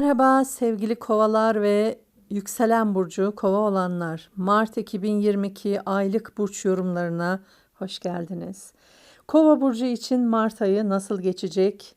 Merhaba sevgili kovalar ve yükselen burcu kova olanlar. Mart 2022 aylık burç yorumlarına hoş geldiniz. Kova burcu için Mart ayı nasıl geçecek?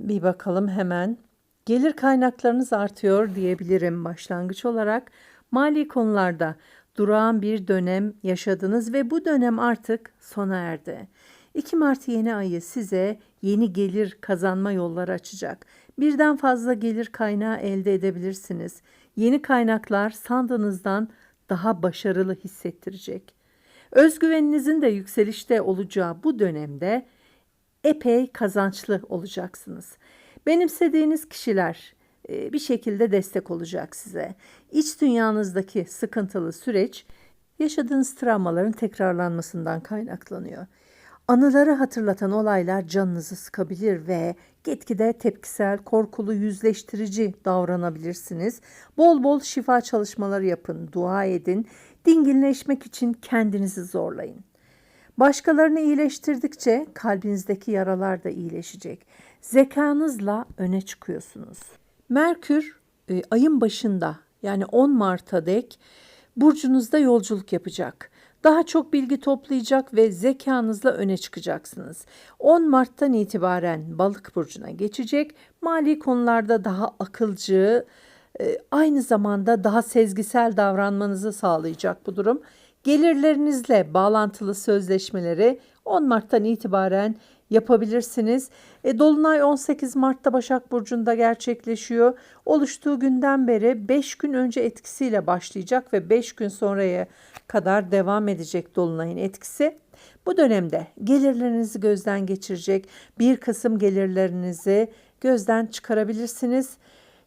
Bir bakalım hemen. Gelir kaynaklarınız artıyor diyebilirim başlangıç olarak. Mali konularda durağan bir dönem yaşadınız ve bu dönem artık sona erdi. 2 Mart yeni ayı size yeni gelir kazanma yolları açacak. Birden fazla gelir kaynağı elde edebilirsiniz. Yeni kaynaklar sandığınızdan daha başarılı hissettirecek. Özgüveninizin de yükselişte olacağı bu dönemde epey kazançlı olacaksınız. Benimsediğiniz kişiler e, bir şekilde destek olacak size. İç dünyanızdaki sıkıntılı süreç yaşadığınız travmaların tekrarlanmasından kaynaklanıyor. Anıları hatırlatan olaylar canınızı sıkabilir ve gitgide tepkisel, korkulu, yüzleştirici davranabilirsiniz. Bol bol şifa çalışmaları yapın, dua edin. Dinginleşmek için kendinizi zorlayın. Başkalarını iyileştirdikçe kalbinizdeki yaralar da iyileşecek. Zekanızla öne çıkıyorsunuz. Merkür e, ayın başında yani 10 Mart'a dek burcunuzda yolculuk yapacak. Daha çok bilgi toplayacak ve zekanızla öne çıkacaksınız. 10 Mart'tan itibaren balık burcuna geçecek. Mali konularda daha akılcı, e, aynı zamanda daha sezgisel davranmanızı sağlayacak bu durum. Gelirlerinizle bağlantılı sözleşmeleri 10 Mart'tan itibaren yapabilirsiniz. E, Dolunay 18 Mart'ta Başak Burcu'nda gerçekleşiyor. Oluştuğu günden beri 5 gün önce etkisiyle başlayacak ve 5 gün sonraya kadar devam edecek Dolunay'ın etkisi. Bu dönemde gelirlerinizi gözden geçirecek bir kısım gelirlerinizi gözden çıkarabilirsiniz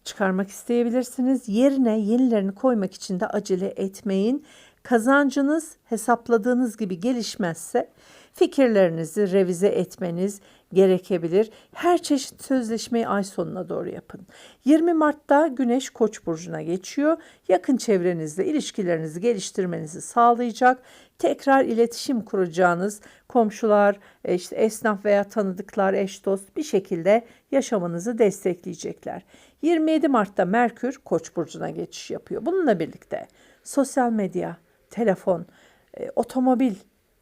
çıkarmak isteyebilirsiniz. Yerine yenilerini koymak için de acele etmeyin. Kazancınız hesapladığınız gibi gelişmezse fikirlerinizi revize etmeniz gerekebilir. Her çeşit sözleşmeyi ay sonuna doğru yapın. 20 Mart'ta Güneş Koç burcuna geçiyor. Yakın çevrenizle ilişkilerinizi geliştirmenizi sağlayacak. Tekrar iletişim kuracağınız komşular, e, işte esnaf veya tanıdıklar, eş dost bir şekilde yaşamınızı destekleyecekler. 27 Mart'ta Merkür Koç burcuna geçiş yapıyor. Bununla birlikte sosyal medya, telefon, e, otomobil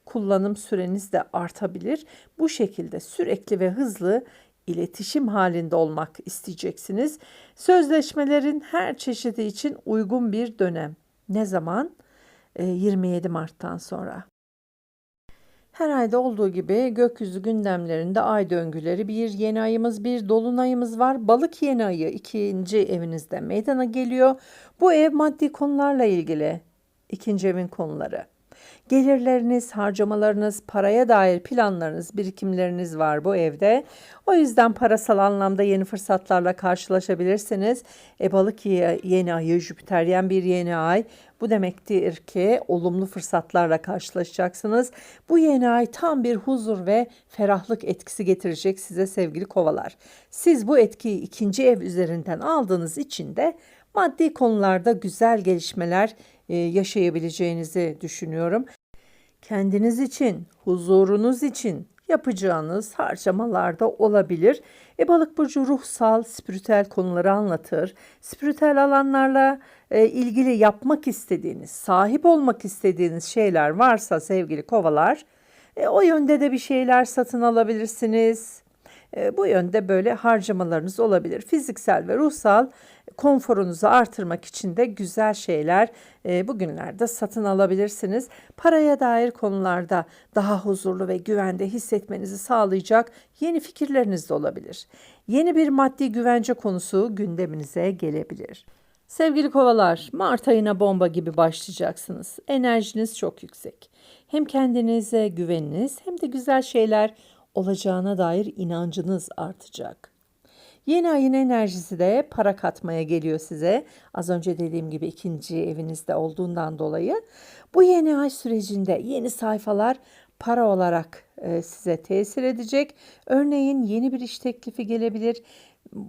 kullanım süreniz de artabilir. Bu şekilde sürekli ve hızlı iletişim halinde olmak isteyeceksiniz. Sözleşmelerin her çeşidi için uygun bir dönem. Ne zaman? 27 Mart'tan sonra. Her ayda olduğu gibi gökyüzü gündemlerinde ay döngüleri bir yeni ayımız bir dolunayımız var. Balık yeni ayı ikinci evinizde meydana geliyor. Bu ev maddi konularla ilgili ikinci evin konuları. Gelirleriniz, harcamalarınız, paraya dair planlarınız, birikimleriniz var bu evde. O yüzden parasal anlamda yeni fırsatlarla karşılaşabilirsiniz. E, balık yeni ayı, Jüpiteryen bir yeni ay. Bu demektir ki olumlu fırsatlarla karşılaşacaksınız. Bu yeni ay tam bir huzur ve ferahlık etkisi getirecek size sevgili kovalar. Siz bu etkiyi ikinci ev üzerinden aldığınız için de maddi konularda güzel gelişmeler e, yaşayabileceğinizi düşünüyorum. Kendiniz için, huzurunuz için yapacağınız harcamalarda olabilir. E, balık burcu ruhsal, spiritüel konuları anlatır. Spiritüel alanlarla e, ilgili yapmak istediğiniz, sahip olmak istediğiniz şeyler varsa sevgili kovalar, e, o yönde de bir şeyler satın alabilirsiniz. E, bu yönde böyle harcamalarınız olabilir. Fiziksel ve ruhsal konforunuzu artırmak için de güzel şeyler e, bugünlerde satın alabilirsiniz. Paraya dair konularda daha huzurlu ve güvende hissetmenizi sağlayacak yeni fikirleriniz de olabilir. Yeni bir maddi güvence konusu gündeminize gelebilir. Sevgili kovalar, Mart ayına bomba gibi başlayacaksınız. Enerjiniz çok yüksek. Hem kendinize güveniniz hem de güzel şeyler olacağına dair inancınız artacak. Yeni ayın enerjisi de para katmaya geliyor size. Az önce dediğim gibi ikinci evinizde olduğundan dolayı. Bu yeni ay sürecinde yeni sayfalar para olarak e, size tesir edecek. Örneğin yeni bir iş teklifi gelebilir.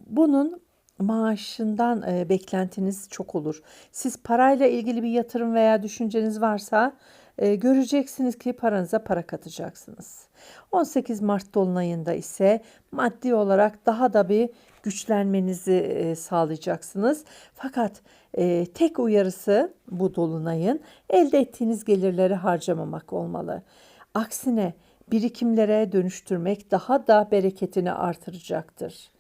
Bunun maaşından e, beklentiniz çok olur. Siz parayla ilgili bir yatırım veya düşünceniz varsa e, göreceksiniz ki paranıza para katacaksınız. 18 Mart dolunayında ise maddi olarak daha da bir güçlenmenizi e, sağlayacaksınız. Fakat e, tek uyarısı bu dolunayın elde ettiğiniz gelirleri harcamamak olmalı. Aksine birikimlere dönüştürmek daha da bereketini artıracaktır.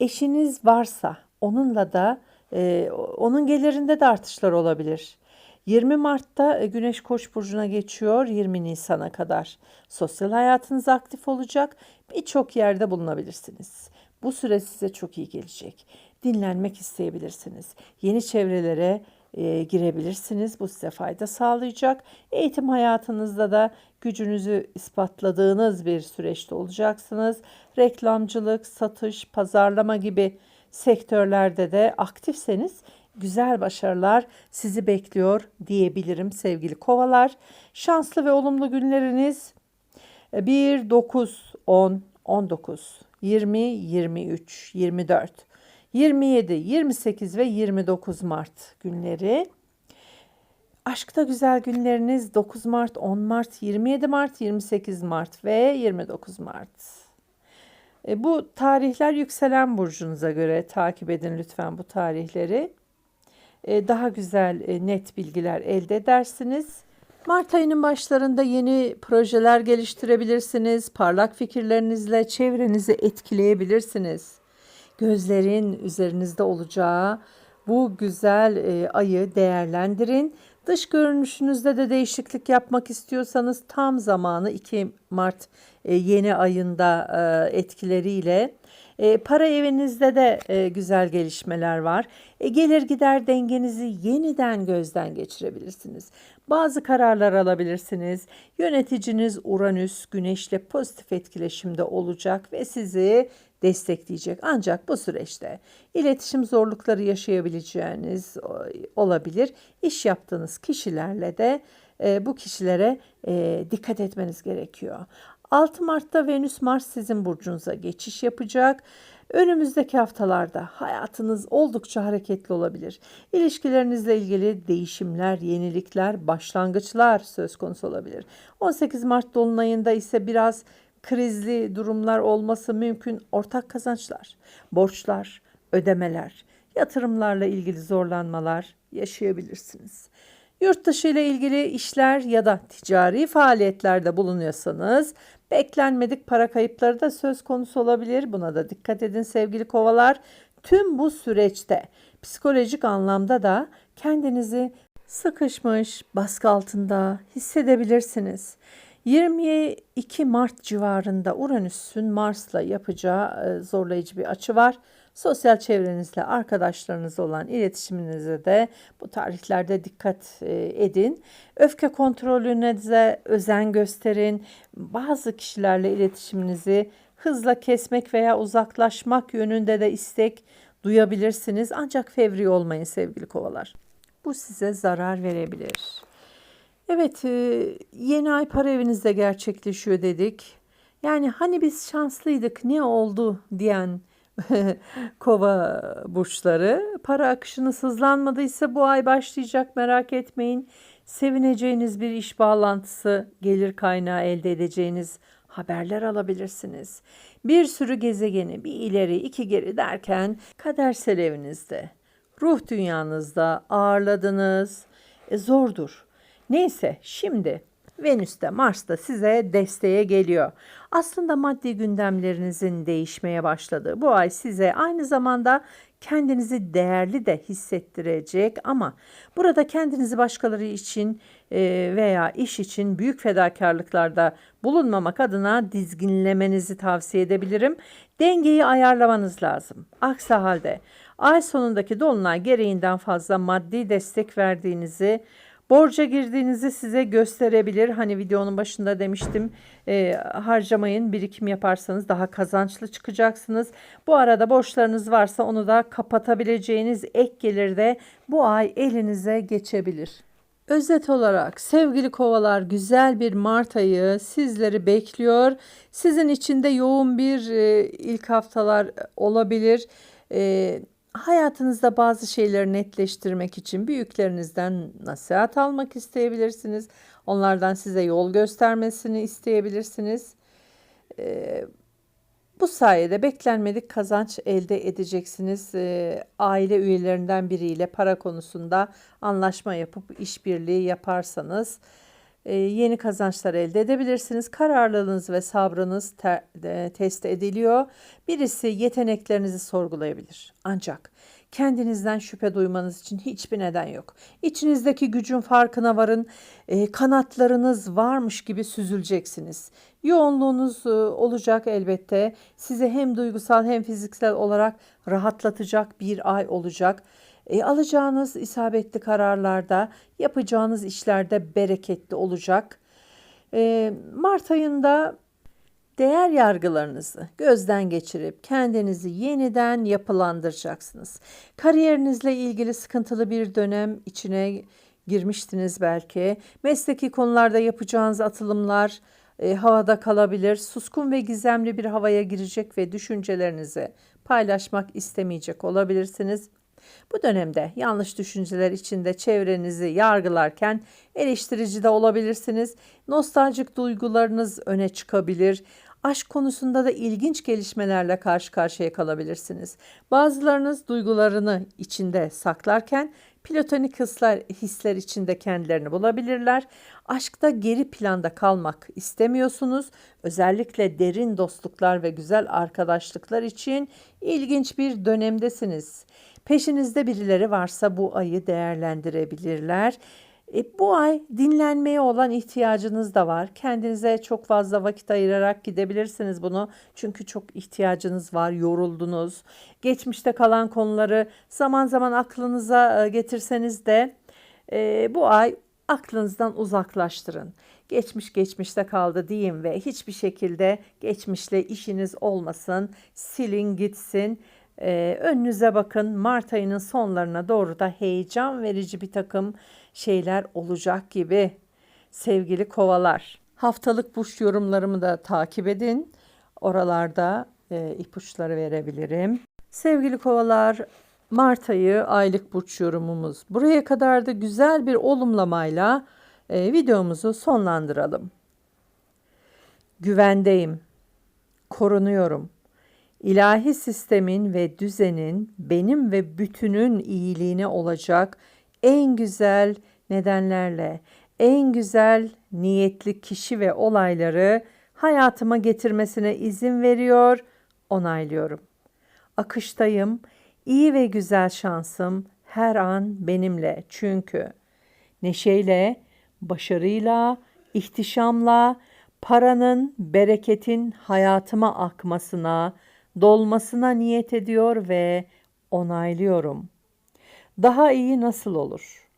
Eşiniz varsa onunla da e, onun gelirinde de artışlar olabilir. 20 Mart'ta e, Güneş Koç burcuna geçiyor 20 Nisan'a kadar. Sosyal hayatınız aktif olacak. Birçok yerde bulunabilirsiniz. Bu süre size çok iyi gelecek. Dinlenmek isteyebilirsiniz. Yeni çevrelere e, girebilirsiniz. Bu size fayda sağlayacak. Eğitim hayatınızda da gücünüzü ispatladığınız bir süreçte olacaksınız. Reklamcılık, satış, pazarlama gibi sektörlerde de aktifseniz güzel başarılar sizi bekliyor diyebilirim sevgili kovalar. Şanslı ve olumlu günleriniz 1, 9, 10, 19, 20, 23, 24, 27, 28 ve 29 Mart günleri. Aşkta güzel günleriniz 9 Mart, 10 Mart, 27 Mart, 28 Mart ve 29 Mart. E, bu tarihler yükselen burcunuza göre takip edin lütfen bu tarihleri. E, daha güzel e, net bilgiler elde edersiniz. Mart ayının başlarında yeni projeler geliştirebilirsiniz. Parlak fikirlerinizle çevrenizi etkileyebilirsiniz. Gözlerin üzerinizde olacağı bu güzel e, ayı değerlendirin. Dış görünüşünüzde de değişiklik yapmak istiyorsanız tam zamanı 2 Mart yeni ayında etkileriyle. E, para evinizde de e, güzel gelişmeler var. E, gelir gider dengenizi yeniden gözden geçirebilirsiniz. Bazı kararlar alabilirsiniz. Yöneticiniz Uranüs Güneş'le pozitif etkileşimde olacak ve sizi destekleyecek. Ancak bu süreçte iletişim zorlukları yaşayabileceğiniz olabilir. İş yaptığınız kişilerle de e, bu kişilere e, dikkat etmeniz gerekiyor. 6 Mart'ta Venüs Mars sizin burcunuza geçiş yapacak. Önümüzdeki haftalarda hayatınız oldukça hareketli olabilir. İlişkilerinizle ilgili değişimler, yenilikler, başlangıçlar söz konusu olabilir. 18 Mart dolunayında ise biraz krizli durumlar olması mümkün. Ortak kazançlar, borçlar, ödemeler, yatırımlarla ilgili zorlanmalar yaşayabilirsiniz. Yurt dışı ile ilgili işler ya da ticari faaliyetlerde bulunuyorsanız beklenmedik para kayıpları da söz konusu olabilir. Buna da dikkat edin sevgili kovalar. Tüm bu süreçte psikolojik anlamda da kendinizi sıkışmış, baskı altında hissedebilirsiniz. 22 Mart civarında Uranüs'ün Mars'la yapacağı e, zorlayıcı bir açı var. Sosyal çevrenizle, arkadaşlarınızla olan iletişiminize de bu tarihlerde dikkat e, edin. Öfke kontrolünüze özen gösterin. Bazı kişilerle iletişiminizi hızla kesmek veya uzaklaşmak yönünde de istek duyabilirsiniz. Ancak fevri olmayın sevgili kovalar. Bu size zarar verebilir. Evet, e, yeni ay para evinizde gerçekleşiyor dedik. Yani hani biz şanslıydık, ne oldu diyen kova burçları. Para akışınız hızlanmadıysa bu ay başlayacak merak etmeyin. Sevineceğiniz bir iş bağlantısı, gelir kaynağı elde edeceğiniz haberler alabilirsiniz. Bir sürü gezegeni bir ileri iki geri derken kadersel evinizde, ruh dünyanızda ağırladınız. E, zordur. Neyse şimdi Venüs de Mars da size desteğe geliyor. Aslında maddi gündemlerinizin değişmeye başladığı bu ay size aynı zamanda kendinizi değerli de hissettirecek ama burada kendinizi başkaları için e, veya iş için büyük fedakarlıklarda bulunmamak adına dizginlemenizi tavsiye edebilirim. Dengeyi ayarlamanız lazım. Aksi halde ay sonundaki dolunay gereğinden fazla maddi destek verdiğinizi Borca girdiğinizi size gösterebilir. Hani videonun başında demiştim e, harcamayın birikim yaparsanız daha kazançlı çıkacaksınız. Bu arada borçlarınız varsa onu da kapatabileceğiniz ek gelir de bu ay elinize geçebilir. Özet olarak sevgili kovalar güzel bir Mart ayı sizleri bekliyor. Sizin için de yoğun bir e, ilk haftalar olabilir. E, hayatınızda bazı şeyleri netleştirmek için büyüklerinizden nasihat almak isteyebilirsiniz. Onlardan size yol göstermesini isteyebilirsiniz. Ee, Bu sayede beklenmedik kazanç elde edeceksiniz. Ee, aile üyelerinden biriyle para konusunda anlaşma yapıp işbirliği yaparsanız yeni kazançlar elde edebilirsiniz. Kararlılığınız ve sabrınız e, test ediliyor. Birisi yeteneklerinizi sorgulayabilir. Ancak kendinizden şüphe duymanız için hiçbir neden yok. İçinizdeki gücün farkına varın. E, kanatlarınız varmış gibi süzüleceksiniz. Yoğunluğunuz e, olacak elbette. Sizi hem duygusal hem fiziksel olarak rahatlatacak bir ay olacak. E, alacağınız isabetli kararlarda, yapacağınız işlerde bereketli olacak. E, Mart ayında değer yargılarınızı gözden geçirip kendinizi yeniden yapılandıracaksınız. Kariyerinizle ilgili sıkıntılı bir dönem içine girmiştiniz belki. Mesleki konularda yapacağınız atılımlar e, havada kalabilir. Suskun ve gizemli bir havaya girecek ve düşüncelerinizi paylaşmak istemeyecek olabilirsiniz. Bu dönemde yanlış düşünceler içinde çevrenizi yargılarken eleştirici de olabilirsiniz. Nostaljik duygularınız öne çıkabilir. Aşk konusunda da ilginç gelişmelerle karşı karşıya kalabilirsiniz. Bazılarınız duygularını içinde saklarken platonik hisler, hisler içinde kendilerini bulabilirler. Aşkta geri planda kalmak istemiyorsunuz. Özellikle derin dostluklar ve güzel arkadaşlıklar için ilginç bir dönemdesiniz. Peşinizde birileri varsa bu ayı değerlendirebilirler. E, bu ay dinlenmeye olan ihtiyacınız da var. Kendinize çok fazla vakit ayırarak gidebilirsiniz bunu. Çünkü çok ihtiyacınız var, yoruldunuz. Geçmişte kalan konuları zaman zaman aklınıza e, getirseniz de e, bu ay aklınızdan uzaklaştırın. Geçmiş geçmişte kaldı diyeyim ve hiçbir şekilde geçmişle işiniz olmasın. Silin gitsin. Ee, önünüze bakın Mart ayının sonlarına doğru da heyecan verici bir takım şeyler olacak gibi sevgili kovalar. Haftalık burç yorumlarımı da takip edin. Oralarda e, ipuçları verebilirim. Sevgili kovalar Mart ayı aylık burç yorumumuz. Buraya kadar da güzel bir olumlamayla e, videomuzu sonlandıralım. Güvendeyim. Korunuyorum. İlahi sistemin ve düzenin benim ve bütünün iyiliğine olacak en güzel nedenlerle, en güzel niyetli kişi ve olayları hayatıma getirmesine izin veriyor, onaylıyorum. Akıştayım, iyi ve güzel şansım her an benimle çünkü neşeyle, başarıyla, ihtişamla, paranın, bereketin hayatıma akmasına, dolmasına niyet ediyor ve onaylıyorum. Daha iyi nasıl olur?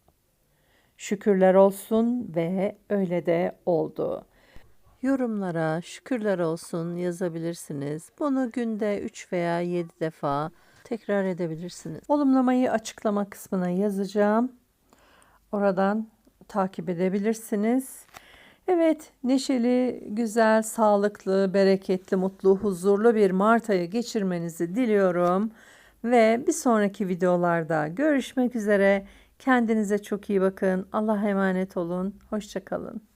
Şükürler olsun ve öyle de oldu. Yorumlara şükürler olsun yazabilirsiniz. Bunu günde 3 veya 7 defa tekrar edebilirsiniz. Olumlamayı açıklama kısmına yazacağım. Oradan takip edebilirsiniz. Evet, neşeli, güzel, sağlıklı, bereketli, mutlu, huzurlu bir Mart ayı geçirmenizi diliyorum. Ve bir sonraki videolarda görüşmek üzere. Kendinize çok iyi bakın. Allah'a emanet olun. Hoşçakalın.